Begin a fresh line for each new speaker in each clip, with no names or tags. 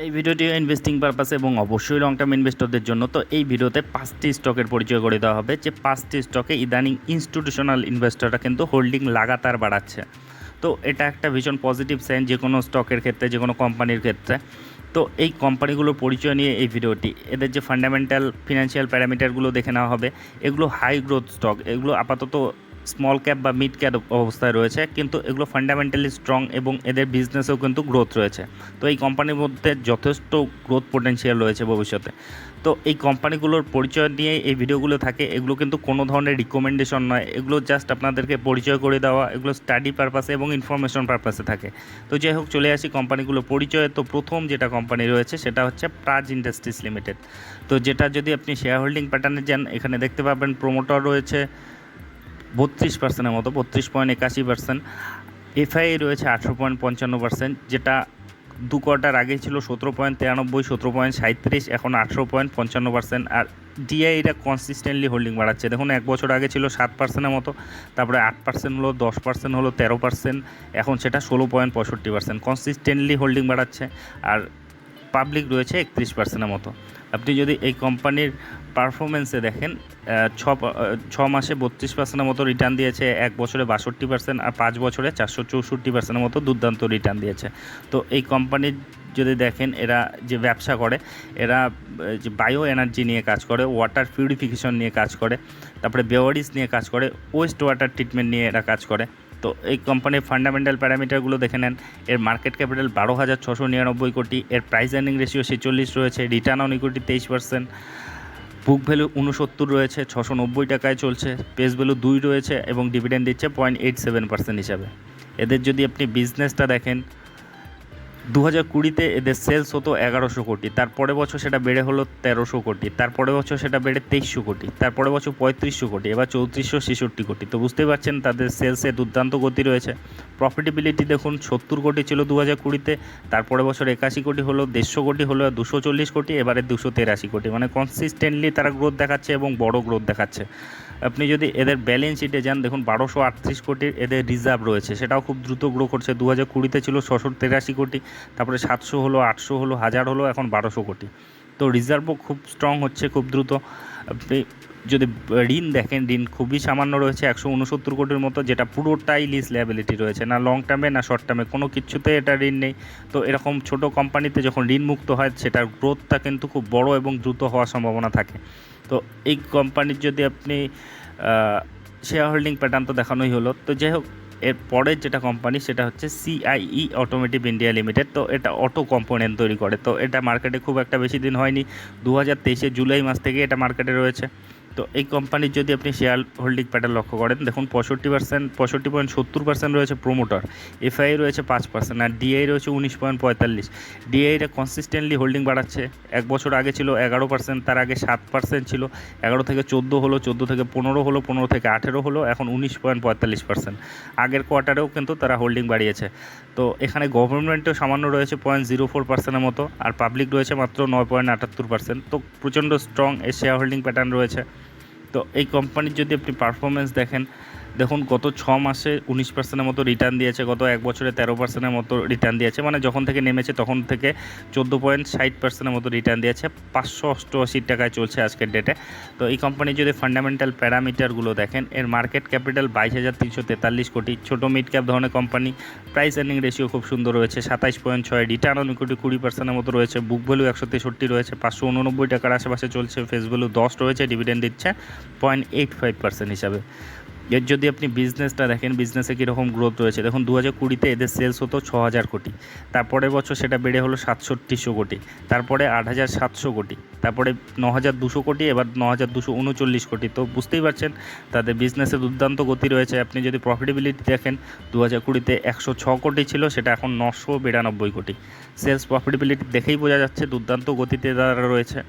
এই ভিডিওটি investing purpose এবং অবশ্যই লং টার্ম ইনভেস্টরদের জন্য। তো এই ভিডিওতে পাঁচটি স্টকের পরিচয় করে দেওয়া হবে। যে পাঁচটি স্টকে ইদানিং ইনস্টিটিউশনাল ইনভেস্টররা কিন্তু হোল্ডিং লাগাতার বাড়াচ্ছে। তো এটা একটা ভীষণ পজিটিভ সাইন যে কোনো স্টকের ক্ষেত্রে যে কোনো কোম্পানির ক্ষেত্রে। তো এই কোম্পানিগুলোর পরিচয় নিয়ে এই ভিডিওটি। এদের যে ফান্ডামেন্টাল ফিনান্সিয়াল প্যারামিটারগুলো দেখে নেওয়া হবে, এগুলো হাই গ্রোথ স্টক এগুলো আপাতত স্মল ক্যাপ বা মিড ক্যাপ অবস্থায় রয়েছে, কিন্তু এগুলো ফান্ডামেন্টালি স্ট্রং এবং এদের বিজনেসেও কিন্তু গ্রোথ রয়েছে। তো এই কোম্পানির মধ্যে যথেষ্ট গ্রোথ পোটেনশিয়াল রয়েছে ভবিষ্যতে। তো এই কোম্পানিগুলোর পরিচয় নিয়ে এই ভিডিওগুলো থাকে, এগুলো কিন্তু কোনো ধরনের রিকমেন্ডেশন নয়। এগুলো জাস্ট আপনাদেরকে পরিচয় করে দেওয়া, এগুলো স্টাডি পারপাসে এবং ইনফরমেশন পারপাসে থাকে। তো যাই হোক, চলে আসি কোম্পানিগুলোর পরিচয়। তো প্রথম যেটা কোম্পানি রয়েছে, সেটা হচ্ছে প্রাজ ইন্ডাস্ট্রিজ লিমিটেড তো যেটা যদি আপনি শেয়ার হোল্ডিং প্যাটার্নে যান, এখানে দেখতে পাবেন প্রোমোটার রয়েছে বত্রিশ পার্সেন্টের মতো, বত্রিশ পয়েন্ট একাশি পার্সেন্ট এফআই রয়েছে আঠেরো পয়েন্ট পঞ্চান্ন পার্সেন্ট যেটা দু কোয়ার্টার আগে ছিল সতেরো পয়েন্ট তিরানব্বই, সতেরো পয়েন্ট সাঁত্রিশ এখন আঠেরো পয়েন্ট পঞ্চান্ন পার্সেন্ট আর ডিআইটা কনসিস্টেন্টলি হোল্ডিং বাড়াচ্ছে। দেখুন, এক বছর আগে ছিল সাত পার্সেন্টের মতো, তারপরে আট পার্সেন্ট হলো, দশ পার্সেন্ট হলো, তেরো পার্সেন্ট এখন সেটা ষোলো পয়েন্ট পঁয়ষট্টি পার্সেন্ট কনসিস্টেন্টলি হোল্ডিং বাড়াচ্ছে। আর পাবলিক রয়েছে একত্রিশ পার্সেন্টের মতো। আপনি যদি এই কোম্পানির পারফরমেন্সে দেখেন ছ ছ মাসে বত্রিশ পার্সেন্টের মতো রিটার্ন দিয়েছে, এক বছরে বাষট্টি পার্সেন্ট আর পাঁচ বছরে চারশো চৌষট্টি পার্সেন্টের মতো দুর্দান্ত রিটার্ন দিয়েছে। তো এই কোম্পানির যদি দেখেন, এরা যে ব্যবসা করে, এরা যে বায়ো এনার্জি নিয়ে কাজ করে ওয়াটার পিউরিফিকেশন নিয়ে কাজ করে, তারপরে বেওয়ারিজ নিয়ে কাজ করে ওয়েস্ট ওয়াটার ট্রিটমেন্ট নিয়ে এরা কাজ করে। তো এই কোম্পানির ফান্ডামেন্টাল প্যারামিটারগুলো দেখে নেন। এর মার্কেট ক্যাপিটাল বারো হাজার ছশো নিরানব্বই কোটি, এর প্রাইস আর্নিং রেশিও ছেচল্লিশ রয়েছে রিটার্ন অন ইকুইটি তেইশ পার্সেন্ট বুক ভ্যালু উনসত্তর রয়েছে, ছশো নব্বই টাকায় চলছে পেস ভ্যালু দুই রয়েছে এবং ডিভিডেন্ড দিচ্ছে পয়েন্ট এইট সেভেন পার্সেন্ট হিসাবে। এদের যদি আপনি বিজনেসটা দেখেন দু হাজার কুড়িতে এদের সেলস হতো এগারোশো কোটি। তারপরে বছর সেটা বেড়ে হলো তেরোশো কোটি। তারপরে বছর সেটা বেড়ে তেইশশো কোটি। তারপরে বছর পঁয়ত্রিশশো কোটি। এবার চৌত্রিশশো ছেষট্টি কোটি। তো বুঝতেই পারছেন তাদের সেলসে দুর্দান্ত গতি রয়েছে। প্রফিটেবিলিটি দেখুন, সত্তর কোটি ছিল দু হাজার কুড়িতে তারপরে বছর একাশি কোটি হলো, দেড়শো কোটি হলো দুশো চল্লিশ কোটি, এবারে দুশো তেরাশি কোটি। মানে কনসিস্টেন্টলি তারা গ্রোথ দেখাচ্ছে এবং বড় গ্রোথ দেখাচ্ছে। আপনি যদি এদের ব্যালেন্স শিটে যান, দেখুন বারোশো আটত্রিশ কোটির এদের রিজার্ভ রয়েছে। সেটাও খুব দ্রুত গ্রো করছে। দু হাজার কুড়িতে ছিল ছশো তেরাশি কোটি। তারপরে সাতশো হলো, আটশো হলো, হাজার হলো, এখন বারোশো কোটি। তো রিজার্ভও খুব স্ট্রং হচ্ছে, খুব দ্রুত। যদি ঋণ দেখেন, ঋণ খুবই সামান্য রয়েছে, একশো উনসত্তর কোটির মতো, যেটা পুরোটাই লিজ লেবিলিটি রয়েছে, না লং টার্মে না শর্ট টার্মে কোনো কিছুতে এটা ঋণ নেই। তো এরকম ছোট কোম্পানিতে যখন ঋণ মুক্ত হয়, সেটার গ্রোথটা কিন্তু খুব বড় এবং দ্রুত হওয়ার সম্ভাবনা থাকে। তো এই কোম্পানির যদি আপনি শেয়ার হোল্ডিং প্যাটার্ন তো দেখানোই হলো। তো যাই হোক এর পরের যেটা কোম্পানি সেটা হচ্ছে সিআইই অটোমেটিভ ইন্ডিয়া লিমিটেড তো এটা অটো কম্পোনেন্ট তৈরি করে। তো এটা মার্কেটে খুব একটা বেশি দিন হয়নি। দু হাজার জুলাই মাস থেকে এটা মার্কেটে রয়েছে। তো এই কোম্পানির যদি আপনি শেয়ার হোল্ডিং প্যাটার্ন লক্ষ্য করেন, দেখুন পঁয়ষট্টি পার্সেন্ট পঁয়ষট্টি পয়েন্ট সত্তর পার্সেন্ট রয়েছে প্রোমোটার এফআই রয়েছে পাঁচ পার্সেন্ট আর ডিআই রয়েছে উনিশ পয়েন্ট পঁয়তাল্লিশ। ডিআইটা কনসিস্টেন্টলি হোল্ডিং বাড়াচ্ছে। এক বছর আগে ছিল এগারো পার্সেন্ট তার আগে সাত পার্সেন্ট ছিল। এগারো থেকে চোদ্দ হলো, চোদ্দ থেকে পনেরো হলো, পনেরো থেকে আঠেরো হলো, এখন উনিশ পয়েন্ট পঁয়তাল্লিশ পার্সেন্ট আগের কোয়ার্টারেও কিন্তু তারা হোল্ডিং বাড়িয়েছে। তো এখানে গভর্নমেন্টও সামান্য রয়েছে পয়েন্ট জিরো ফোর পার্সেন্টের মতো, আর পাবলিক রয়েছে মাত্র নয় পয়েন্ট আটাত্তর পার্সেন্ট তো প্রচণ্ড স্ট্রং এই শেয়ার হোল্ডিং প্যাটার্ন রয়েছে। তো এই কোম্পানির যদি আপনি পারফরমেন্স দেখেন দেখুন, গত ছ মাসে উনিশ পার্সেন্টের মতো রিটার্ন দিয়েছে, গত এক বছরে তেরো পার্সেন্টের মতো রিটার্ন দিয়েছে। মানে যখন থেকে নেমেছে, তখন থেকে চোদ্দ পয়েন্ট ষাট পার্সেন্টের মতো রিটার্ন দিয়েছে। পাঁচশো অষ্টআশি টাকায় চলছে আজকের ডেটে তো এই কোম্পানির যদি ফান্ডামেন্টাল প্যারামিটারগুলো দেখেন, এর মার্কেট ক্যাপিটাল বাইশ হাজার তিনশো তেতাল্লিশ কোটি। ছোটো মিড ক্যাপ ধরনের কোম্পানি প্রাইস আর্নিং রেশিও খুব সুন্দর রয়েছে, সাতাইশ পয়েন্ট ছয় রিটার্ন অন ইকুইটি কুড়ি পার্সেন্টের মতো রয়েছে বুক ভ্যালু একশো তেষট্টি রয়েছে, পাঁচশো উননব্বই টাকার আশেপাশে চলছে ফেস ভ্যালু দশ রয়েছে ডিভিডেন্ড দিচ্ছে পয়েন্ট এইট ফাইভ পার্সেন্ট হিসাবে। এর যদি আপনি বিজনেসটা দেখেন বিজনেসে কীরকম গ্রোথ রয়েছে, দেখুন দু হাজার কুড়িতে এদের সেলস হতো ছ হাজার কোটি। তারপরের বছর সেটা বেড়ে হলো সাতষট্টিশো কোটি। তারপরে আট হাজার সাতশো কোটি। তারপরে ন হাজার দুশো কোটি, এবার ন হাজার দুশো উনচল্লিশ কোটি। তো বুঝতেই পারছেন, তাদের বিজনেসে দুর্দান্ত গতি রয়েছে। আপনি যদি প্রফিটেবিলিটি দেখেন, দু হাজার কুড়িতে একশো ছ কোটি ছিল, সেটা এখন নশো বিরানব্বই কোটি। সেলস প্রফিটেবিলিটি দেখেই বোঝা যাচ্ছে, দুর্দান্ত গতিতে তারা রয়েছে।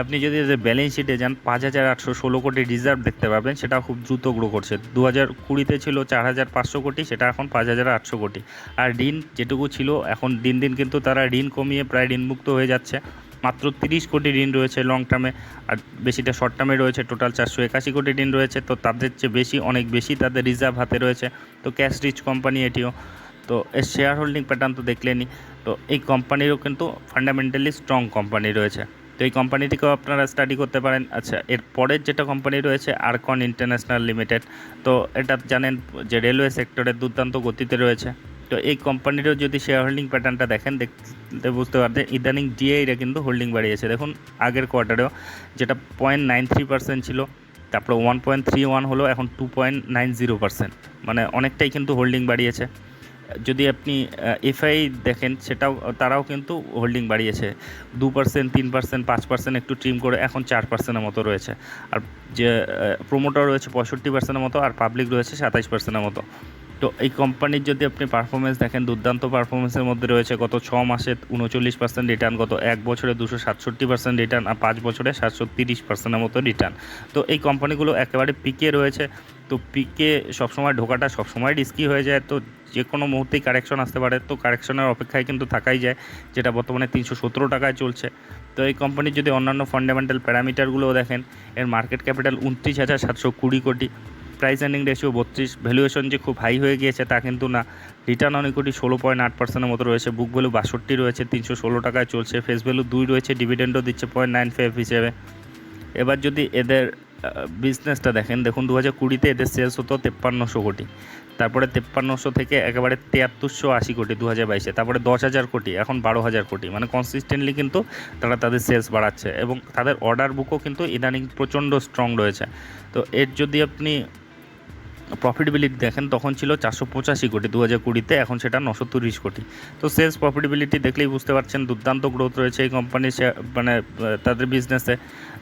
আপনি যদি ব্যালেন্স শিটে যান, পাঁচ হাজার আটশো ষোলো কোটি রিজার্ভ দেখতে পাবেন, সেটা খুব দ্রুত গ্রো করছে। দু হাজার কুড়িতে ছিল চার হাজার পাঁচশো কোটি, সেটা এখন পাঁচ হাজার আটশো কোটি। আর ঋণ যেটুকু ছিল, এখন দিন দিন কিন্তু তারা ঋণ কমিয়ে প্রায় ঋণমুক্ত হয়ে যাচ্ছে। মাত্র তিরিশ কোটি ঋণ রয়েছে লং টার্মে আর বেশিটা শর্ট টার্মে রয়েছে টোটাল চারশো একাশি কোটি ঋণ রয়েছে। তো তাদের চেয়ে বেশি, অনেক বেশি তাদের রিজার্ভ হাতে রয়েছে। তো ক্যাশ রিচ কোম্পানি এটিও। তো এর শেয়ার হোল্ডিং প্যাটার্ন তো দেখলেনি তো এই কোম্পানিরও কিন্তু ফান্ডামেন্টালি স্ট্রং কোম্পানি রয়েছে। তো এই কোম্পানিটিকেও আপনারা স্টাডি করতে পারেন। আচ্ছা এর পরের যেটা কোম্পানি রয়েছে আরকন ইন্টারন্যাশনাল লিমিটেড তো এটা জানেন যে রেলওয়ে সেক্টরের দুর্দান্ত গতিতে রয়েছে। তো এই কোম্পানিরও যদি শেয়ার হোল্ডিং প্যাটার্নটা দেখেন দেখতে বুঝতে পারবেন, ইদানিং ডিআইরা কিন্তু হোল্ডিং বাড়িয়েছে। দেখুন, আগের কোয়ার্টারেও যেটা পয়েন্ট নাইন থ্রি পার্সেন্ট ছিল, তারপরে ওয়ান পয়েন্ট থ্রি ওয়ান হলো, এখন two point nine zero percent মানে অনেকটাই কিন্তু হোল্ডিং বাড়িয়েছে। যদি আপনি এফআই দেখেন, সেটাও, তারাও কিন্তু হোল্ডিং বাড়িয়েছে। দু পার্সেন্ট তিন পার্সেন্ট পাঁচ পার্সেন্ট একটু ট্রিম করে এখন চার পার্সেন্টের মতো রয়েছে। আর যে প্রোমোটার রয়েছে পঁয়ষট্টি পার্সেন্টের মতো, আর পাবলিক রয়েছে সাতাইশ পার্সেন্টের মতো। তো এই কোম্পানির যদি আপনি পারফরমেন্স দেখেন, দুর্দান্ত পারফরমেন্সের মধ্যে রয়েছে, গত ছ মাসে উনচল্লিশ পার্সেন্ট রিটার্ন গত এক বছরে দুশো সাতষট্টি পার্সেন্ট রিটার্ন আর পাঁচ বছরে সাতশো তিরিশ পার্সেন্টের মতো রিটার্ন তো এই কোম্পানিগুলো একেবারে পিকে রয়েছে। তো পিকে সবসময় ঢোকাটা সবসময় রিস্কি হয়ে যায়। তো যে কোনো মুহূর্তেই কারেকশন আসতে পারে। তো কারেকশনের অপেক্ষায় কিন্তু থাকাই যায়, যেটা বর্তমানে তিনশো সতেরো টাকায় চলছে। তো এই কোম্পানির যদি অন্যান্য ফান্ডামেন্টাল প্যারামিটারগুলোও দেখেন, এর মার্কেট ক্যাপিটাল উনত্রিশ হাজার সাতশো কুড়ি কোটি। প্রাইস আর্নিং রেশিও বত্রিশ। ভ্যালুয়েশন যে খুব হাই হয়ে গিয়েছে তা কিন্তু না। রিটার্ন অন ইকুইটি ষোলো পয়েন্ট আট পার্সেন্টের মতো রয়েছে। বুক ভ্যালু বাষট্টি রয়েছে, তিনশো ষোলো টাকায় চলছে। ফেস ভ্যালু দুই রয়েছে ডিভিডেন্ডও দিচ্ছে পয়েন্ট নাইন ফাইভ হিসেবে। এবার যদি এদের বিজনেসটা দেখেন। দেখুন দু হাজার কুড়িতে এদের সেলস হতো তেপ্পান্নশো কোটি। তারপরে তেপ্পান্নশো থেকে একেবারে তেয়াত্তরশো আশি কোটি দু হাজার বাইশে। তারপরে দশ হাজার কোটি, এখন বারো হাজার কোটি। মানে কনসিস্টেন্টলি কিন্তু তারা তাদের সেলস বাড়াচ্ছে এবং তাদের অর্ডার বুকও কিন্তু ইদানিং প্রচণ্ড স্ট্রং রয়েছে। তো এর যদি আপনি প্রফিটেবিলিটি দেখেন, তখন ছিল চারশো পঁচাশি কোটি দু হাজার কুড়িতে, এখন সেটা নশো তিরিশ কোটি। তো সেলস প্রফিটেবিলিটি দেখলেই বুঝতে পারছেন, দুর্দান্ত গ্রোথ রয়েছে এই কোম্পানির মানে তাদের বিজনেসে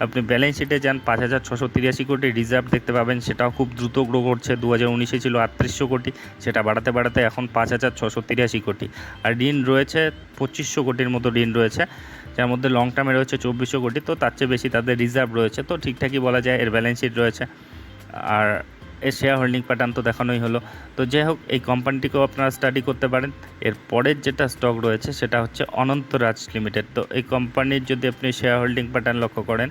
আপনি ব্যালেন্স শিটে যান, পাঁচ হাজার ছশো তিরাশি কোটি রিজার্ভ দেখতে পাবেন, সেটাও খুব দ্রুত গ্রো করছে দু হাজার উনিশে ছিল আটত্রিশশো কোটি, সেটা বাড়াতে বাড়াতে এখন পাঁচ হাজার ছশো তিরাশি কোটি। আর ঋণ রয়েছে পঁচিশশো কোটির মতো ঋণ রয়েছে, যার মধ্যে লং টার্মে রয়েছে চব্বিশশো কোটি, তো তার চেয়ে বেশি তাদের রিজার্ভ রয়েছে। তো ঠিকঠাকই বলা যায়, এর ব্যালেন্স শিট রয়েছে। আর শেয়ার হোল্ডিং প্যাটার্ন তো দেখানোই হলো। তো যাই হোক, এই কোম্পানিটিকেও আপনারা স্টাডি করতে পারেন। এর পরের যেটা স্টক রয়েছে, সেটা হচ্ছে অনন্তরাজ লিমিটেড তো এই কোম্পানির যদি আপনি শেয়ার হোল্ডিং প্যাটার্ন লক্ষ্য করেন,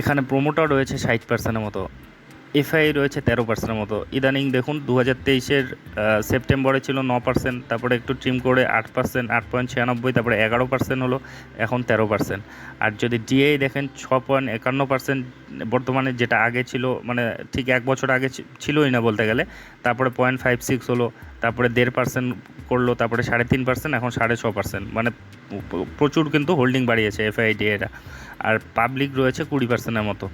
এখানে প্রোমোটার রয়েছে ষাট পার্সেন্টের মতো। এফআই রয়েছে তেরো পার্সেন্টের মতো। ইদানিং দেখুন দু হাজার তেইশের সেপ্টেম্বরে ছিল ন পার্সেন্ট, তারপরে একটু ট্রিম করে আট পার্সেন্ট, আট পয়েন্ট ছিয়ানব্বই, তারপরে এগারো পার্সেন্ট হলো, এখন তেরো পার্সেন্ট। আর যদি ডিএ দেখেন, ছ পয়েন্ট একান্ন পার্সেন্ট বর্তমানে যেটা আগে ছিল মানে ঠিক এক বছর আগে ছিলই না বলতে গেলে, তারপরে পয়েন্ট ফাইভ সিক্স হলো, তারপরে দেড় পার্সেন্ট করল, তারপরে সাড়ে তিন পার্সেন্ট, এখন সাড়ে ছ পার্সেন্ট। মানে প্রচুর কিন্তু হোল্ডিং বাড়িয়েছে এফআইডিএরা আর পাবলিক রয়েছে কুড়ি পার্সেন্টের মতো।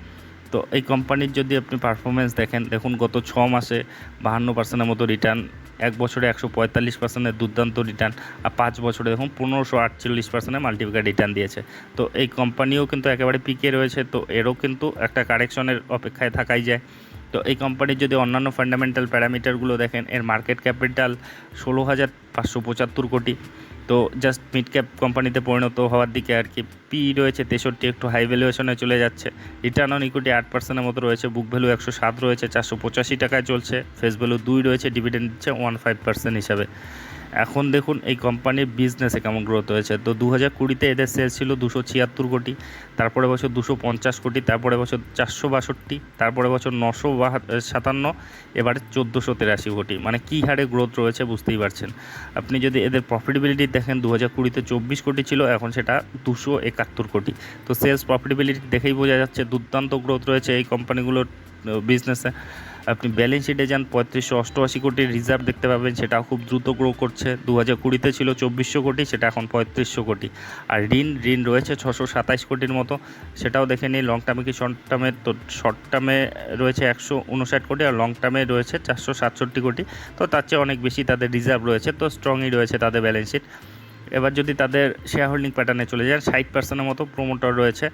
তো এই কোম্পানির যদি আপনি পারফরমেন্স দেখেন, দেখুন গত ছ মাসে বাহান্ন পার্সেন্টের মতো রিটার্ন এক বছরে একশো পঁয়তাল্লিশ পার্সেন্টের দুর্দান্ত রিটার্ন আর পাঁচ বছরে দেখুন পনেরোশো আটচল্লিশ পার্সেন্টের মাল্টিপ্লিকার রিটার্ন দিয়েছে। তো এই কোম্পানিও কিন্তু একেবারে পিকে রয়েছে, তো এরও কিন্তু একটা কারেকশনের অপেক্ষায় থাকাই যায়। তো এই কোম্পানির যদি অন্যান্য ফান্ডামেন্টাল প্যারামিটারগুলো দেখেন, এর মার্কেট ক্যাপিটাল ষোলো হাজার পাঁচশো পঁচাত্তর কোটি। তো জাস্ট মিড ক্যাপ কোম্পানিতে পরিণত হওয়ার দিকে আর কি। পি রয়েছে তেষট্টি, একটু হাই ভ্যালুয়েশনে চলে যাচ্ছে। রিটার্ন অন ইকুইটি আট পার্সেন্টের মতো রয়েছে বুক ভ্যালু একশো সাত রয়েছে, চারশো পঁচাশি টাকায় চলছে। ফেস ভ্যালু দুই রয়েছে ডিভিডেন্ড দিচ্ছে ওয়ান ফাইভ পার্সেন্ট হিসাবে। এখন দেখুন এই কোম্পানির বিজনেসে কেমন গ্রোথ হয়েছে। তো দু হাজার কুড়িতে এদের সেলস ছিল দুশো ছিয়াত্তর কোটি তারপরে বছর দুশো পঞ্চাশ কোটি তারপরে বছর চারশো বাষট্টি তারপরে বছর নশো সাতান্ন, এবারে চোদ্দোশো তেরাশি কোটি। মানে কী হারে গ্রোথ রয়েছে বুঝতেই পারছেন। আপনি যদি এদের প্রফিটেবিলিটি দেখেন দু হাজার কুড়িতে চব্বিশ কোটি ছিল, এখন সেটা দুশো একাত্তর কোটি। তো সেলস প্রফিটেবিলিটি দেখেই বোঝা যাচ্ছে, দুর্দান্ত গ্রোথ রয়েছে এই কোম্পানিগুলোর বিজনেসে আপনি ব্যালেন্স শিটে যান, পঁয়ত্রিশশো অষ্টআশি কোটির রিজার্ভ দেখতে পাবেন সেটাও খুব দ্রুত গ্রো করছে। দু হাজার কুড়িতে ছিল চব্বিশশো কোটি, সেটা এখন পঁয়ত্রিশশো কোটি। আর ঋণ ঋণ রয়েছে ছশো সাতাইশ কোটির মতো। সেটাও দেখে নিই লং টার্মে কি শর্ট টার্মে তো শর্ট টার্মে রয়েছে একশো উনষাট কোটি, আর লং টার্মে রয়েছে চারশো সাতষট্টি কোটি। তো তার চেয়ে অনেক বেশি তাদের রিজার্ভ রয়েছে, তো স্ট্রংই রয়েছে তাদের ব্যালেন্স শিট এবার যদি তাদের শেয়ার হোল্ডিং প্যাটার্নে চলে যান ষাট পার্সেন্টের মতো প্রোমোটার রয়েছে,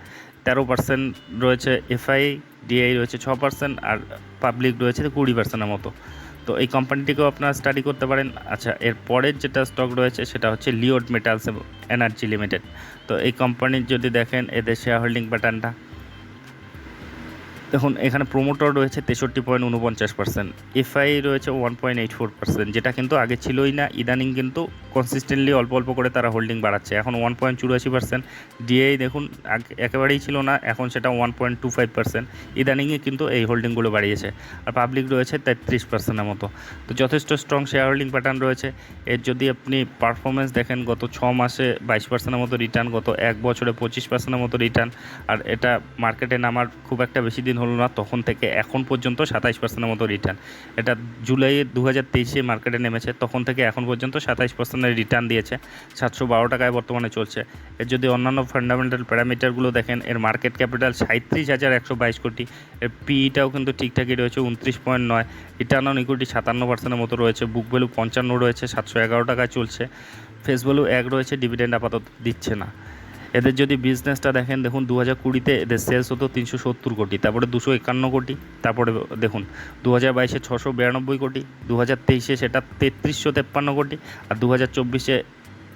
তেরো পার্সেন্ট রয়েছে এফআই ডিআই রয়েছে ছ পার্সেন্ট আর পাবলিক রয়েছে কুড়ি পার্সেন্টের মতো। তো এই কোম্পানিটিকেও আপনারা স্টাডি করতে পারেন। আচ্ছা এর পরের যেটা স্টক রয়েছে সেটা হচ্ছে লিওড মেটালস এনার্জি লিমিটেড তো এই কোম্পানির যদি দেখেন, এদের শেয়ার হোল্ডিং প্যাটার্নটা দেখুন, এখানে প্রোমোটর রয়েছে তেষট্টি পয়েন্ট উনপঞ্চাশ পার্সেন্ট এফআই রয়েছে one point eight four percent যেটা কিন্তু আগে ছিলই না, ইদানিং কিন্তু কনসিস্টেন্টলি অল্প অল্প করে তারা হোল্ডিং বাড়াচ্ছে। এখন ওয়ান পয়েন্ট চুরাশি পার্সেন্ট ডিআই দেখুন একেবারেই ছিল না, এখন সেটা one point two five percent ইদানিংয়ে কিন্তু এই হোল্ডিংগুলো বাড়িয়েছে। আর পাবলিক রয়েছে তেত্রিশ পার্সেন্টের মতো। তো যথেষ্ট স্ট্রং শেয়ার হোল্ডিং প্যাটার্ন রয়েছে। এর যদি আপনি পারফরমেন্স দেখেন, গত ছ মাসে বাইশ পার্সেন্টের মতো রিটার্ন গত এক বছরে পঁচিশ পার্সেন্টের মতো রিটার্ন আর এটা মার্কেটে নামার খুব একটা বেশি দিন হলো না, তখন থেকে এখন পর্যন্ত সাতাইশ পার্সেন্টের মতো রিটার্ন এটা জুলাই দু হাজার তেইশে মার্কেটে নেমেছে, তখন থেকে এখন পর্যন্ত সাতাইশ পার্সেন্টের রিটার্ন দিয়েছে। সাতশো বারো টাকায় বর্তমানে চলছে। এর যদি অন্যান্য ফান্ডামেন্টাল প্যারামিটারগুলো দেখেন, এর মার্কেট ক্যাপিটাল সাঁত্রিশ হাজার একশো বাইশ কোটি। এর পিইটাও কিন্তু ঠিকঠাকই রয়েছে, উনত্রিশ পয়েন্ট নয়। রিটার্ন অন ইকুইটি সাতান্ন পার্সেন্টের মতো রয়েছে বুক ভ্যালু পঞ্চান্ন রয়েছে, সাতশো এগারো টাকায় চলছে। ফেস ভ্যালু এক রয়েছে ডিভিডেন্ড আপাতত দিচ্ছে না। এদের যদি বিজনেসটা দেখেন, দেখুন দু হাজার কুড়িতে এদের সেলস হতো তিনশো সত্তর কোটি, তারপরে দুশো একান্ন কোটি, তারপরে দেখুন দু হাজার বাইশে ছশো বিরানব্বই কোটি দু হাজার তেইশে সেটা তেত্রিশশো তেপ্পান্ন কোটি, আর দু হাজার চব্বিশে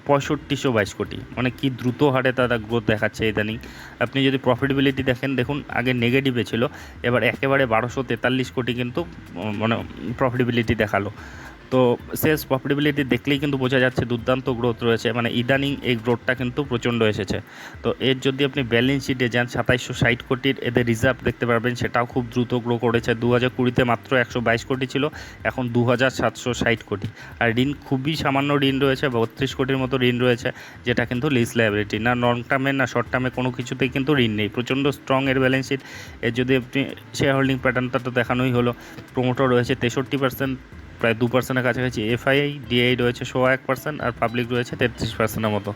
পঁয়ষট্টিশো বাইশ কোটি। মানে কি দ্রুত হারে তারা গ্রোথ দেখাচ্ছে ইদানিং। আপনি যদি প্রফিটেবিলিটি দেখেন, দেখুন আগে নেগেটিভে ছিল, এবার একেবারে বারোশো তেতাল্লিশ কোটি কিন্তু মানে প্রফিটেবিলিটি দেখাল। তো সেলস প্রফিটেবিলিটি দেখলেই কিন্তু বোঝা যাচ্ছে দুর্দান্ত গ্রোথ রয়েছে। মানে ইদানিং এই গ্রোথটা কিন্তু প্রচণ্ড এসেছে। তো এর যদি আপনি ব্যালেন্স শিটে যান, সাতাইশশো ষাট কোটির এদের রিজার্ভ দেখতে পারবেন, সেটাও খুব দ্রুত গ্রো করেছে। দু হাজার কুড়িতে মাত্র একশো বাইশ কোটি ছিল, এখন দু হাজার সাতশো ষাট কোটি। আর ঋণ, খুবই সামান্য ঋণ রয়েছে, বত্রিশ কোটির মতো ঋণ রয়েছে, যেটা কিন্তু লিজ লাইবিলিটি না লং টার্মে না শর্ট টার্মে কোনো কিছুতেই কিন্তু ঋণ নেই। প্রচণ্ড স্ট্রং এর ব্যালেন্স শিট এর যদি আপনি শেয়ার হোল্ডিং প্যাটার্নটা তো দেখানোই হলো প্রোমোটর রয়েছে তেষট্টি পার্সেন্ট প্রায় দু পার্সেন্টের কাছাকাছি এফআইআই ডিআই রয়েছে সোয়া এক পার্সেন্ট আর পাবলিক রয়েছে তেত্রিশ পার্সেন্টের মতো।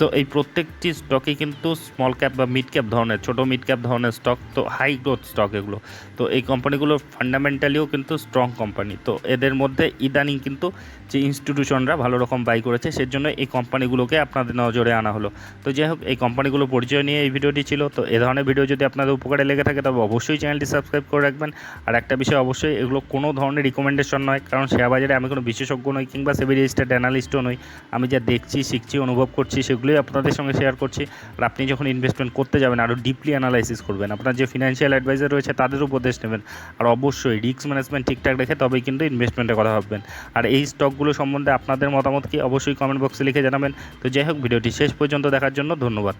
তো এই প্রত্যেকটি স্টকই কিন্তু স্মল ক্যাপ বা মিড ক্যাপ ধরনের, ছোটো মিড ক্যাপ ধরনের স্টক তো হাই গ্রোথ স্টক এগুলো। তো এই কোম্পানিগুলো ফান্ডামেন্টালিও কিন্তু স্ট্রং কোম্পানি তো এদের মধ্যে ইদানিং কিন্তু যে ইনস্টিটিউশনরা ভালো রকম বাই করেছে সেজন্য জন্য এই কোম্পানিগুলোকে আপনাদের নজরে আনা হলো। তো যাই হোক, এই কোম্পানিগুলো পরিচয় নিয়ে এই ভিডিওটি ছিল। তো এ ধরনের ভিডিও যদি আপনাদের উপকারে লেগে থাকে, তবে অবশ্যই চ্যানেলটি সাবস্ক্রাইব করে রাখবেন। আর একটা বিষয় অবশ্যই, এগুলো কোনো ধরনের রিকমেন্ডেশন নয়। কারণ শেয়ার বাজারে আমি কোনো বিশেষজ্ঞ নই কিংবা সেবি রেজিস্টার্ড অ্যানালিস্টও নই। আমি যা দেখছি, শিখছি, অনুভব করছি, সেগুলোই আপনাদের সঙ্গে শেয়ার করছি। আর আপনি যখন ইনভেস্টমেন্ট করতে যাবেন, আরও ডিপলি অ্যানালাইসিস করবেন। আপনার যে ফিনান্সিয়াল অ্যাডভাইজার রয়েছে তাদের উপদেশ নেবেন। আর অবশ্যই রিস্ক ম্যানেজমেন্ট ঠিকঠাক রেখে তবেই কিন্তু ইনভেস্টমেন্টের কথা ভাববেন। আর এই স্টকগুলো সম্বন্ধে আপনাদের মতামত কি, অবশ্যই কমেন্ট বক্সে লিখে জানাবেন। তো যাই হোক, ভিডিওটি শেষ পর্যন্ত দেখার জন্য ধন্যবাদ।